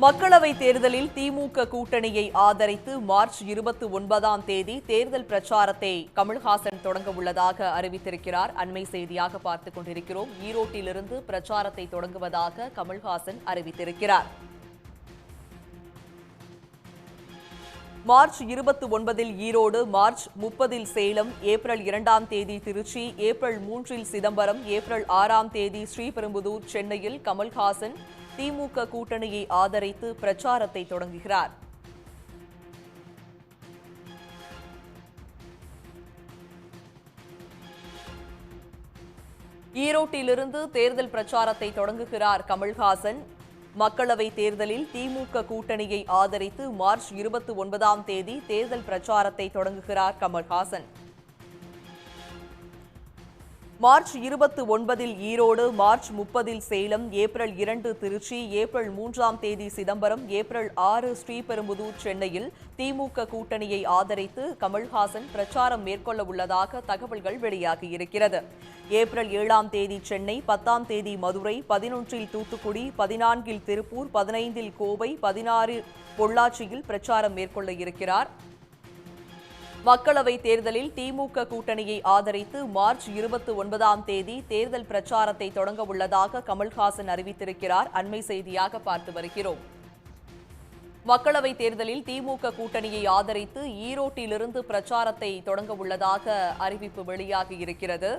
மக்களவை தேர்தலில் திமுக கூட்டணியை ஆதரித்து மார்ச் இருபத்தி ஒன்பதாம் தேதி தேர்தல் பிரச்சாரத்தை கமல்ஹாசன் தொடங்க உள்ளதாக அறிவித்திருக்கிறார். அண்மை செய்தியாக பார்த்துக் கொண்டிருக்கிறோம். ஈரோட்டிலிருந்து பிரச்சாரத்தை தொடங்குவதாக கமல்ஹாசன் அறிவித்திருக்கிறார். மார்ச் இருபத்தி ஒன்பதில் ஈரோடு மார்ச் முப்பதில் சேலம் ஏப்ரல் இரண்டாம் தேதி திருச்சி ஏப்ரல் மூன்றில் சிதம்பரம் ஏப்ரல் ஆறாம் தேதி ஸ்ரீபெரும்புதூர் சென்னையில் கமல்ஹாசன் திமுக கூட்டணியை ஆதரித்து பிரச்சாரத்தை தொடங்குகிறார். ஈரோட்டிலிருந்து தேர்தல் பிரச்சாரத்தை தொடங்குகிறார் கமல்ஹாசன். மக்களவை தேர்தலில் திமுக கூட்டணியை ஆதரித்து மார்ச் இருபத்தி ஒன்பதாம் தேதி தேர்தல் பிரச்சாரத்தை தொடங்குகிறார் கமல்ஹாசன். மார்ச் இருபத்தி ஒன்பதில் ஈரோடு மார்ச் முப்பதில் சேலம் ஏப்ரல் இரண்டு திருச்சி ஏப்ரல் மூன்றாம் தேதி சிதம்பரம் ஏப்ரல் ஆறு ஸ்ரீபெரும்புதூர் சென்னையில் திமுக கூட்டணியை ஆதரித்து கமல்ஹாசன் பிரச்சாரம் மேற்கொள்ள உள்ளதாக தகவல்கள் வெளியாகியிருக்கிறது ஏப்ரல் ஏழாம் தேதி சென்னை பத்தாம் தேதி மதுரை பதினொன்றில் தூத்துக்குடி பதினான்கில் திருப்பூர் பதினைந்தில் கோவை பதினாறு பொள்ளாச்சியில் பிரச்சாரம் மேற்கொள்ள இருக்கிறார். மக்களவை தேர்தலில் திமுக கூட்டணியை ஆதரித்து மார்ச் இருபத்தி ஒன்பதாம் தேதி தேர்தல் பிரச்சாரத்தை தொடங்க உள்ளதாக கமல்ஹாசன் அறிவித்திருக்கிறார். அண்மை செய்தியாக பார்த்து வருகிறோம். மக்களவை தேர்தலில் திமுக கூட்டணியை ஆதரித்து ஈரோட்டிலிருந்து பிரச்சாரத்தை தொடங்க உள்ளதாக அறிவிப்பு வெளியாகி இருக்கிறது.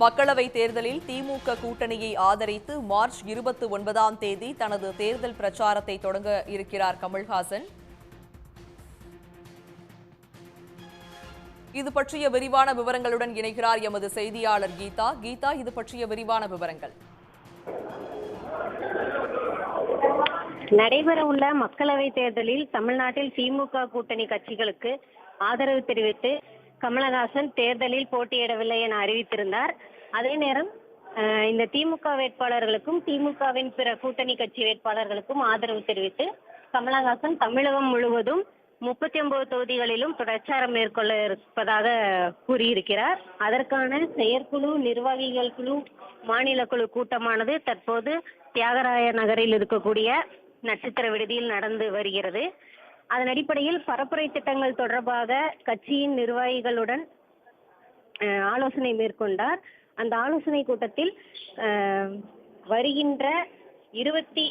மக்களவை தேர்தலில் திமுக கூட்டணியை ஆதரித்து மார்ச் இருபத்தி ஒன்பதாம் தேதி தனது தேர்தல் பிரச்சாரத்தை தொடங்க இருக்கிறார் கமல்ஹாசன். இது பற்றிய விரிவான விவரங்களுடன் இணைகிறார் எமது செய்தியாளர் கீதா. கீதா இது பற்றிய விரிவான விவரங்கள். நடைபெறவுள்ள மக்களவை தேர்தலில் தமிழ்நாட்டில் திமுக கூட்டணி கட்சிகளுக்கு ஆதரவு தெரிவித்து கமலஹாசன் தேர்தலில் போட்டியிடவில்லை என அறிவித்திருந்தார். அதே நேரம் இந்த திமுக வேட்பாளர்களுக்கும் திமுகவின் பிற கூட்டணி கட்சி வேட்பாளர்களுக்கும் ஆதரவு தெரிவித்து கமலஹாசன் தமிழகம் முழுவதும் முப்பத்தி ஒன்பது தொகுதிகளிலும் பிரச்சாரம் மேற்கொள்ள இருப்பதாக கூறியிருக்கிறார். அதற்கான செயற்குழு நிர்வாகிகள் குழு மாநில குழு கூட்டமானது தற்போது தியாகராய நகரில் இருக்கக்கூடிய நட்சத்திர விடுதியில் நடந்து வருகிறது. அதன் அடிப்படையில் பரப்புரை திட்டங்கள் தொடர்பாக கட்சியின் நிர்வாகிகளுடன் ஆலோசனை மேற்கொண்டார். அந்த ஆலோசனை கூட்டத்தில் வருகின்ற இருபத்தி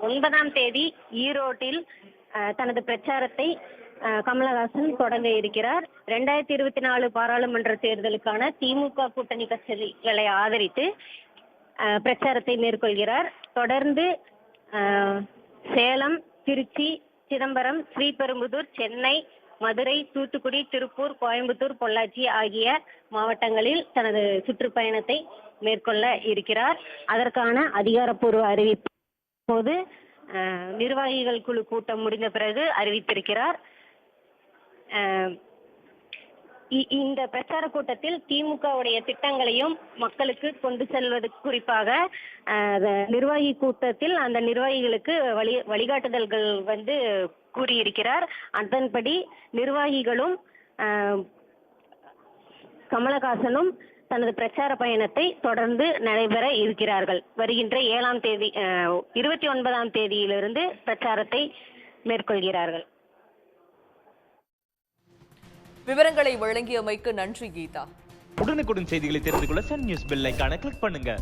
ஒன்பதாம் தேதி ஈரோட்டில் அஹ், தனது பிரச்சாரத்தை கமலஹாசன் தொடங்க இருக்கிறார். ரெண்டாயிரத்தி இருபத்தி நாலு பாராளுமன்ற தேர்தலுக்கான திமுக கூட்டணி கட்சிகளை ஆதரித்து பிரச்சாரத்தை மேற்கொள்கிறார். தொடர்ந்து சேலம் திருச்சி சிதம்பரம் ஸ்ரீபெரும்புதூர் சென்னை மதுரை தூத்துக்குடி திருப்பூர் கோயம்புத்தூர் பொள்ளாச்சி ஆகிய மாவட்டங்களில் தனது சுற்றுப்பயணத்தை மேற்கொள்ள இருக்கிறார். அதற்கான அதிகாரப்பூர்வ அறிவிப்பு போது நிர்வாகிகள் குழு கூட்டம் முடிந்த பிறகு அறிவித்திருக்கிறார். அஹ், இந்த பிரச்சார கூட்டத்தில் திமுகவுடைய திட்டங்களையும் மக்களுக்கு கொண்டு செல்வது குறிப்பாக நிர்வாகி கூட்டத்தில் அந்த நிர்வாகிகளுக்கு வழி வழிகாட்டுதல்கள் வந்து கூறியிருக்கிறார். அதன்படி நிர்வாகிகளும் கமலஹாசனும் தனது பிரச்சார பயணத்தை தொடர்ந்து நடைபெற இருக்கிறார்கள். வருகின்ற ஏழாம் தேதி இருபத்தி ஒன்பதாம் தேதியிலிருந்து பிரச்சாரத்தை மேற்கொள்கிறார்கள். விவரங்களை வழங்கியமைக்கு நன்றி கீதா. உடனுக்குடன் செய்திகளை தெரிந்து கொள்ள சன் நியூஸ் பெல் கிளிக் பண்ணுங்க.